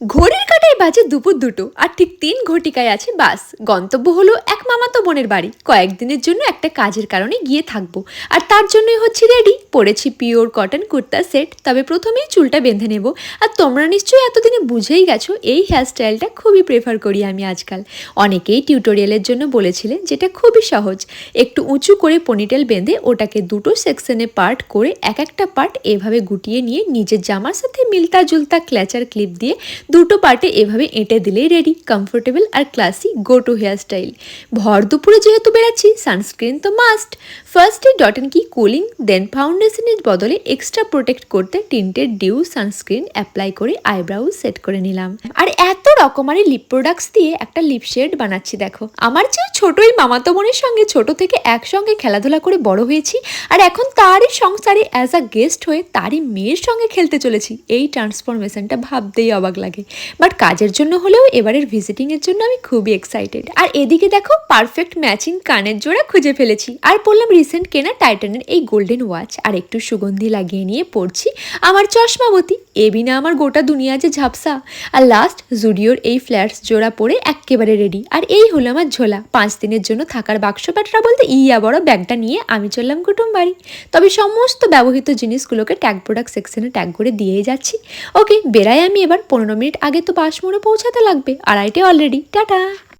ঘড়ির কাটায় বাজে দুপুর দুটো আর ঠিক তিন ঘটিকায় আছে বাস। গন্তব্য হলো এক মামাতো বোনের বাড়ি। কয়েকদিনের জন্য একটা কাজের কারণে গিয়ে থাকব। আর তার জন্যই হচ্ছি রেডি পরেছি পিওর কটন কুর্তা সেট তবে প্রথমেই চুলটা বেঁধে নেব। আর তোমরা নিশ্চয়ই এতদিনে বুঝেই গেছো, এই হেয়ারস্টাইলটা খুবই প্রেফার করি আমি আজকাল। অনেকেই টিউটোরিয়ালের জন্য বলেছিলেন যেটা খুবই সহজ। একটু উঁচু করে পনিটেল বেঁধে ওটাকে দুটো সেকশনে পার্ট করে এক একটা পার্ট এভাবে গুটিয়ে নিয়ে নিজের জামার সাথে মিলতা জুলতা ক্ল্যাচার ক্লিপ দিয়ে দুটো পার্টে এভাবে এঁটে দিলেই ready comfortable R classy go to hair style ভর দুপুরে যেহেতু বেড়াচ্ছি সানস্ক্রিন তো মাস্ট ফার্স্টে ডট অ্যান্ড কি কুলিং দেন ফাউন্ডেশনের বদলে এক্সট্রা প্রোটেক্ট করতে টিন্টেড ডিউ সানস্ক্রিন অ্যাপ্লাই করে আইব্রাউ সেট করে নিলাম। আর এত রকমারি লিপ প্রোডাক্টস দিয়ে একটা লিপ শেড বানাচ্ছি দেখো। আমার চেয়ে ছোটই মামাতো বোনের সঙ্গে ছোট থেকে একসঙ্গে খেলাধুলা করে বড় হয়েছি, আর এখন তারই সংসারে অ্যাজ আ গেস্ট হয়ে তারই মেয়ের সঙ্গে খেলতে চলেছি। এই ট্রান্সফরমেশনটা ভাবতেই অবাক লাগে। বাট কাজের জন্য হলেও এবারের ভিজিটিংয়ের জন্য আমি খুবই এক্সাইটেড আর এদিকে দেখো পারফেক্ট ম্যাচিং কানের জোড়া খুঁজে ফেলেছি। আর বললাম রিসেন্ট কেনা টাইটানের এই গোল্ডেন ওয়াচ আর একটু সুগন্ধি লাগিয়ে নিয়ে পড়ছি আমার চশমাবতী। এ বিনা আমার গোটা দুনিয়া যে ঝাপসা। আর লাস্ট জুডিওর এই ফ্ল্যাটস জোড়া পরে একেবারে রেডি আর এই হলো আমার ঝোলা। পাঁচ দিনের জন্য থাকার বাক্স প্যাটরা বলতে, ইয়া বড় ব্যাগটা নিয়ে আমি চললাম কুটুম বাড়ি। তবে সমস্ত ব্যবহৃত জিনিসগুলোকে ট্যাগ প্রোডাক্ট সেকশনে ট্যাগ করে দিয়েই যাচ্ছি। ওকে বেরাই আমি এবার পনেরো মিনিট আগে তো বাসমোড়ে পৌঁছাতে লাগবে। আড়াইটে অলরেডি টাটা!